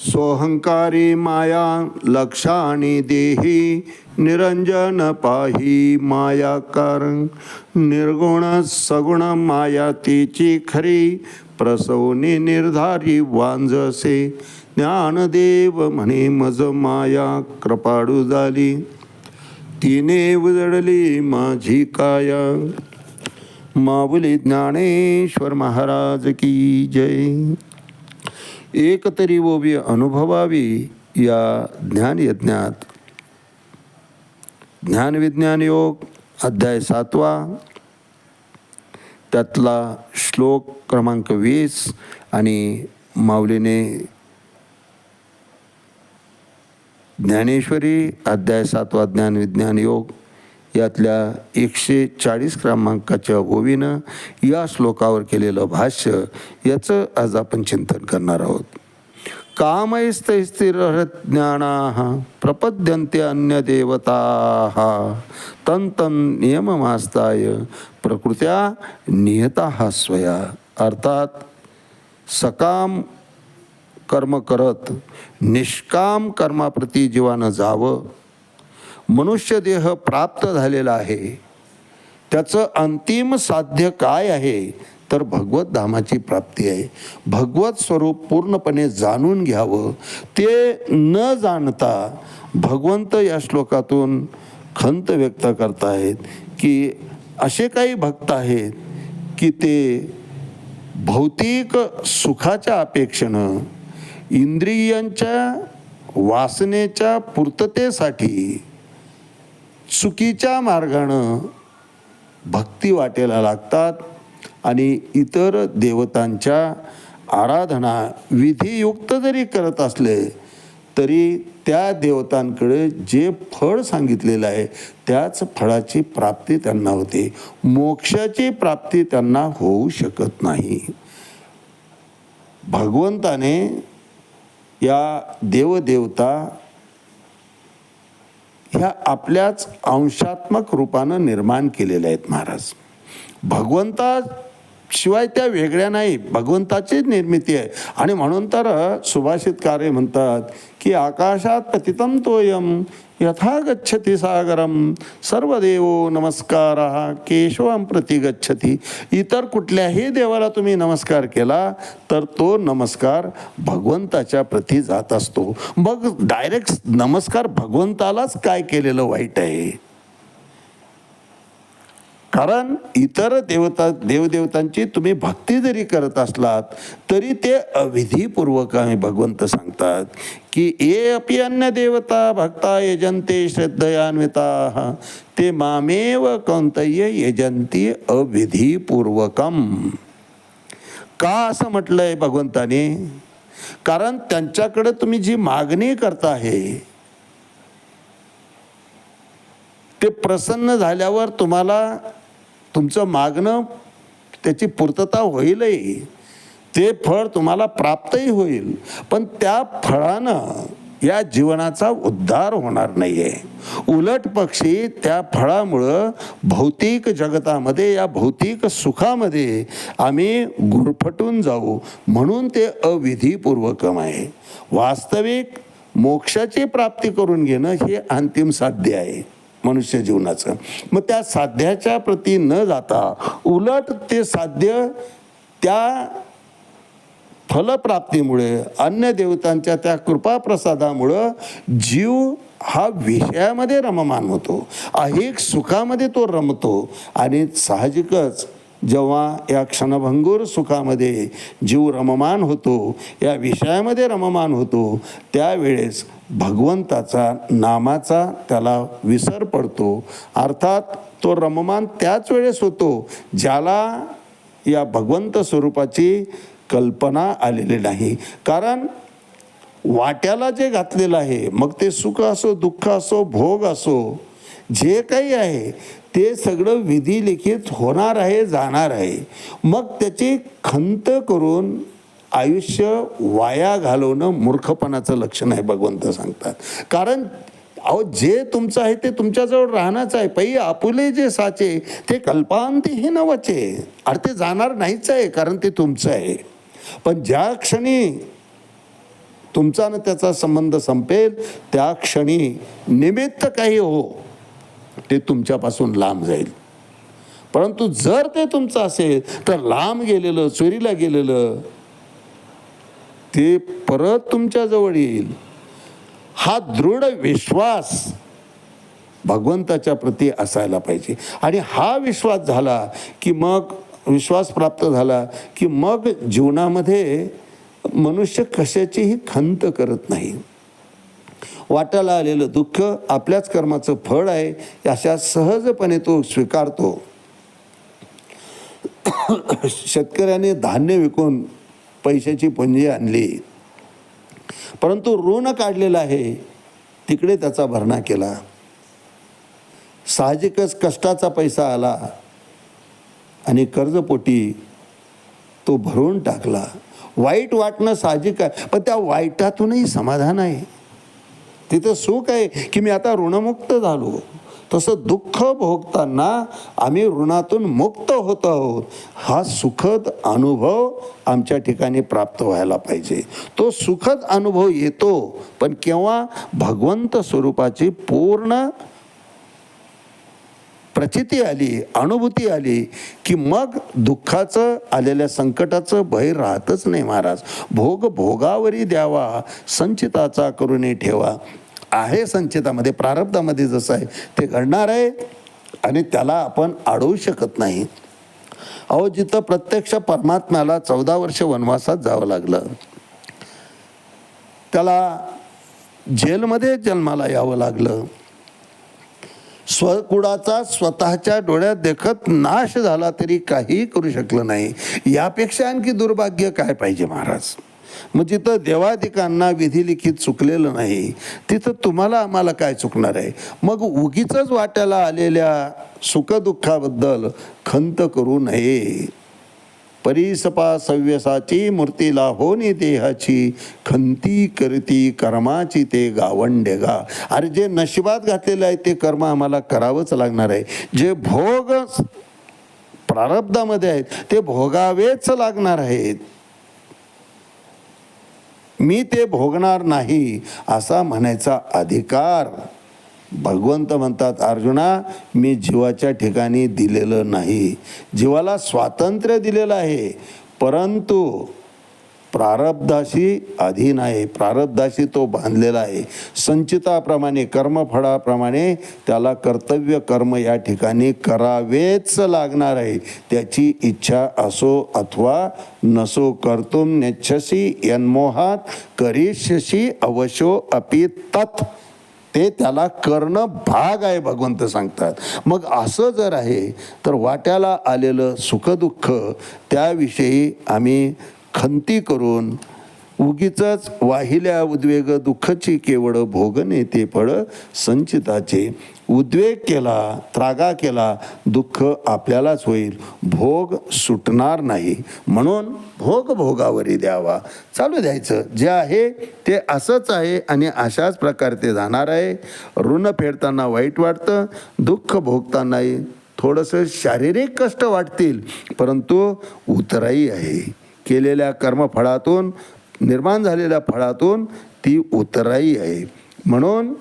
सोहंकारी माया लक्षाणी देही निरंजन पाही माया कारण निर्गुण सगुण माया तिची खरी प्रसवनी निर्धारी वांजसे. ज्ञानदेव म्हणे मज माया कृपाडू झाली. तिने उजडली माझी काया. माऊली ज्ञानेश्वर महाराज की जय. एकतरी ओवी अनुभवावी या ज्ञानयज्ञात ज्ञानविज्ञान योग अध्याय सातवा त्यातला श्लोक क्रमांक वीस आणि माऊलीने ज्ञानेश्वरी अध्याय सातवा ज्ञानविज्ञान योग यातल्या एकशे चाळीस क्रमांकाच्या ओवीनं या श्लोकावर केलेलं भाष्य याचं आज आपण चिंतन करणार आहोत. कामैस्तैस्थिर ज्ञाना प्रपद्यन्ते अन्य देवता तंतन नियममास्ताय प्रकृत्या नियता स्वया। अर्थात सकाम कर्म करत निष्काम कर्माप्रती जीवानं जावं मनुष्य देह प्राप्त झालेला आहे त्याचं अंतिम साध्य काय आहे? तर भगवत धामाची प्राप्ती आहे. भगवत स्वरूप पूर्णपणे जाणून घ्यावं. ते न जाणता भगवंत या श्लोकातून खंत व्यक्त करतायत की असे काही भक्त आहेत की ते भौतिक सुखाच्या अपेक्षेनं इंद्रियांच्या वासनेच्या पूर्ततेसाठी चुकीच्या मार्गानं भक्ती वाटेला लागतात आणि इतर देवतांच्या आराधना विधियुक्त जरी करत असले तरी त्या देवतांकडे जे फळ सांगितलेलं आहे त्याच फळाची प्राप्ती त्यांना होते. मोक्षाची प्राप्ती त्यांना होऊ शकत नाही. भगवंताने या देवदेवता ह्या आपल्याच अंशात्मक रूपानं निर्माण केलेल्या आहेत महाराज. भगवंता शिवाय त्या वेगळ्या नाही. भगवंताचीच निर्मिती आहे. आणि म्हणून तर सुभाषित कार्य म्हणतात की आकाशात पतितम तोयम यथा गच्छती सागरम सर्व देवो नमस्कार केशवम प्रति गच्छती। इतर कुठल्याही देवाला तुम्ही नमस्कार केला तर तो नमस्कार भगवंताच्या प्रती जात असतो. मग डायरेक्ट नमस्कार भगवंतालाच काय केलेलं वाईट आहे? कारण इतर देवता देवदेवतांची तुम्ही भक्ती जरी करत असलात तरी ते अविधीपूर्वक आहे भगवंत सांगतात की ए अपि अन्य देवता भक्ता यजंते श्रद्धयान्विता. ते मामेव कौंतय्य यजंती अविधीपूर्वकम. का असं म्हटलंय भगवंताने? कारण त्यांच्याकडे तुम्ही जी मागणी करता आहे ते प्रसन्न झाल्यावर तुम्हाला तुमचं मागणं त्याची पूर्तता होईलही. ते फळ तुम्हाला प्राप्तही होईल. पण त्या फळानं या जीवनाचा उद्धार होणार नाही आहे उलट पक्षी त्या फळामुळं भौतिक जगतामध्ये या भौतिक सुखामध्ये आम्ही गुरफटून जाऊ. म्हणून ते अविधीपूर्वकम आहे. वास्तविक मोक्षाची प्राप्ती करून घेणं हे अंतिम साध्य आहे. मनुष्य जीवनाचं. मग त्या साध्याच्या प्रती न जाता उलट ते साध्य त्या फलप्राप्तीमुळे अन्य देवतांच्या त्या कृपाप्रसादामुळं जीव हा विषयामध्ये रममान होतो. अहेक सुखामध्ये तो रमतो आणि साहजिकच जेव्हा या क्षणभंगूर सुखामध्ये जीव रममान होतो या विषयामध्ये रममान होतो त्यावेळेस भगवंताचा नामाचा त्याला विसर पडतो. अर्थात तो रममान त्याच वेळेस होतो ज्याला या भगवंत स्वरूपाची कल्पना आलेली नाही. कारण वाट्याला जे घातलेलं आहे मग ते सुख असो दुःख असो भोग असो जे काही आहे ते सगळं विधिलिखित होणार आहे जाणार आहे. मग त्याची खंत करून आयुष्य वाया घालवणं मूर्खपणाचं लक्षण आहे भगवंत सांगतात. कारण अहो जे तुमचं आहे ते तुमच्याजवळ राहणंच आहे. पै आपुले जे साचे ते कल्पांती हे नवचे अरे ते जाणार नाहीच आहे कारण ते तुमचं आहे. पण ज्या क्षणी तुमचा न त्याचा संबंध संपेल त्या क्षणी निमित्त काही हो ते तुमच्यापासून लांब जाईल. परंतु जर ते तुमचं असेल तर लांब गेलेलं चोरीला गेलेलं ते परत तुमच्याजवळ येईल. हा दृढ विश्वास भगवंताच्या प्रती असायला पाहिजे. आणि हा विश्वास झाला की मग विश्वास प्राप्त झाला की मग जीवनामध्ये मनुष्य कशाचीही खंत करत नाही. वाटायला आलेलं दुःख आपल्याच कर्माचं फळ आहे अशा सहजपणे तो स्वीकारतो. शेतकऱ्याने धान्य विकून पैशाची पुंजी आणली. परंतु ऋण काढलेलं आहे तिकडे त्याचा भरणा केला. साहजिकच कष्टाचा पैसा आला आणि कर्जपोटी तो भरून टाकला. वाईट वाटणं साहजिक आहे पण त्या वाईटातूनही समाधान आहे. तिथं सुख आहे की मी आता ऋणमुक्त झालो. तसं दुःख भोगताना आम्ही ऋणातून मुक्त होत आहोत. हा सुखद अनुभव आमच्या ठिकाणी प्राप्त व्हायला पाहिजे. तो सुखद अनुभव येतो पण केव्हा भगवंत स्वरूपाची पूर्ण प्रचिती आली अनुभूती आली की मग दुःखाचं आलेल्या संकटाचं भय राहतच नाही महाराज. भोग भोगावरी द्यावा संचिताचा करूनही ठेवा. आहे संचितामध्ये प्रारब्धामध्ये जसं आहे ते घडणार आहे आणि त्याला आपण अडवू शकत नाही. अहो जिथं प्रत्यक्ष परमात्म्याला चौदा वर्ष वनवासात जावं लागलं त्याला जेलमध्ये जन्माला यावं लागलं. स्वकुळाचा स्वतःच्या डोळ्यात देखत नाश झाला तरी काही करू शकलं नाही. यापेक्षा आणखी दुर्भाग्य काय पाहिजे महाराज? म्हणजे मग जिथं देवाधिकांना विधिलिखित चुकलेलं नाही. तिथं तुम्हाला आम्हाला काय चुकणार आहे? मग उगीच वाट्याला आलेल्या सुखदुःखाबद्दल खंत करू नये. परिसपा सव्यसाची मूर्तीला होनी देहाची खंती करती कर्माची ते गावंडेगा. अरे जे नशिबात घातलेलं आहे ते कर्म आम्हाला करावंच लागणार आहे. जे भोग प्रारब्धामध्ये आहेत ते भोगावेच लागणार आहेत. मी ते भोगणार नाही असा म्हणायचा अधिकार. भगवंत म्हणतात अर्जुना मी जीवाच्या ठिकाणी दिलेलं नाही. जीवाला स्वातंत्र्य दिलेलं आहे परंतु प्रारब्धाशी अधीन आहे. प्रारब्धाशी तो बांधलेला आहे. संचिताप्रमाणे कर्मफळाप्रमाणे त्याला कर्तव्य कर्म या ठिकाणी करावेच लागणार आहे. त्याची इच्छा असो अथवा नसो कर्तुम नेच्छसी यन्मोहात करिष्यशी अवशो अपि तत्. ते त्याला करणं भाग आहे भगवंत सांगतात. मग असं जर आहे तर वाट्याला आलेलं सुखदुःख त्याविषयी आम्ही खंती करून उगीच वाहिल्या उद्वेग दुःखची केवळ भोगणे ते फळ संचिताचे. उद्वेग केला त्रागा केला दुःख आपल्यालाच होईल. भोग सुटणार नाही. म्हणून भोग भोगावरी द्यावा. चालू द्यायचं. जे आहे ते असंच आहे आणि अशाच प्रकारे ते जाणार आहे. ऋण फेडताना वाईट वाटतं दुःख भोगतानाही थोडंसं शारीरिक कष्ट वाटतील परंतु उतराई आहे. केलेल्या कर्मफळातून निर्माण झालेल्या फळातून ती उतराई आहे. म्हणून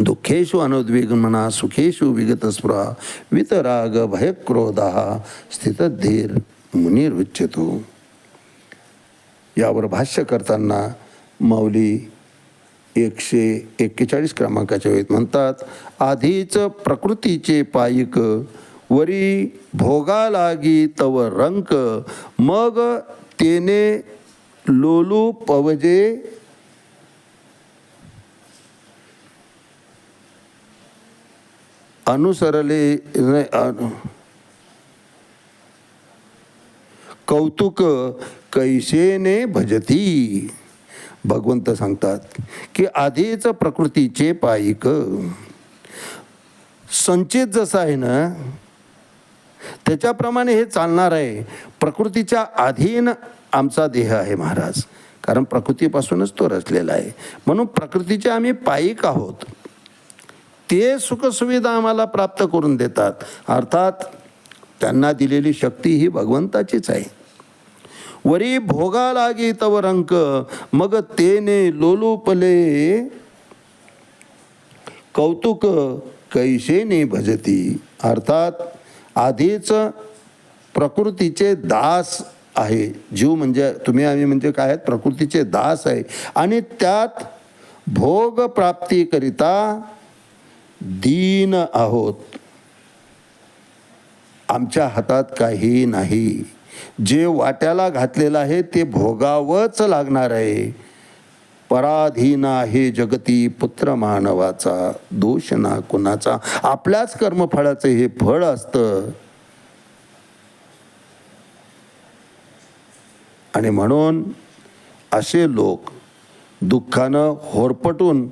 दुःखेषु अनुद्विग्न म्हणा सुखेषु विगत स्पृहा वितराग भयक्रोधा स्थितधीर मुनिरुच्यतो यावर भाष्य करताना माऊली एकशे एक्केचाळीस क्रमांकाच्या वेळेत म्हणतात आधीच प्रकृतीचे पायिक वरी भोगा लागी तव रंक मग तेने लोलू पवजे अनुसरले नाही, अनु- कौतुक कैसेने भजती? भगवंत सांगतात की आधीच प्रकृतीचे पायिक. संचित जसं आहे ना त्याच्याप्रमाणे हे चालणार आहे. प्रकृतीच्या अधीन आमचा देह आहे महाराज. कारण प्रकृतीपासूनच तो रचलेला आहे. म्हणून प्रकृतीचे आम्ही पायिक आहोत. ते सुखसुविधा आम्हाला प्राप्त करून देतात. अर्थात त्यांना दिलेली शक्ती ही भगवंताचीच आहे. वरी भोगा लागी तव रंक मग तेने लोलोपले. कौतुक कैसेने भजती. अर्थात आधीच प्रकृतीचे दास आहे. जीव म्हणजे तुम्ही आम्ही म्हणजे काय आहेत? प्रकृतीचे दास आहे. आणि त्यात भोग प्राप्तीकरिता दीन आहोत. आमच्या हातात काही नाही. जे वाट्याला घातलेलं आहे ते भोगावंच लागणार आहे. पराधीन आहे जगती पुत्र मानवाचा दोष ना कुणाचा. आपल्याच कर्मफळाचं हे फळ असतं. आणि म्हणून असे लोक दुःखानं होरपटून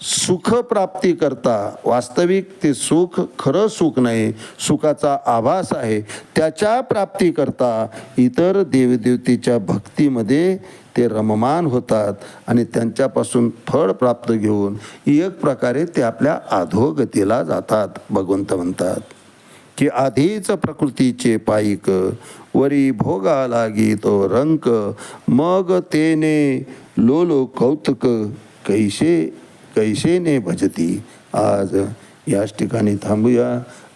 सुखप्राप्ती करता वास्तविक ते सुख खरं सुख नाही सुखाचा आभास आहे त्याच्या प्राप्तीकरता इतर देवदेवतेच्या भक्तीमध्ये ते रममान होतात आणि त्यांच्यापासून फळ प्राप्त घेऊन एक प्रकारे ते आपल्या अधोगतीला जातात भगवंत म्हणतात. की आधीच प्रकृतीचे पायिक वरी भोगा लागी तो रंक मग तेने लोलो कौतुक कैसे कैसेने भजती. आज याच ठिकाणी थांबूया.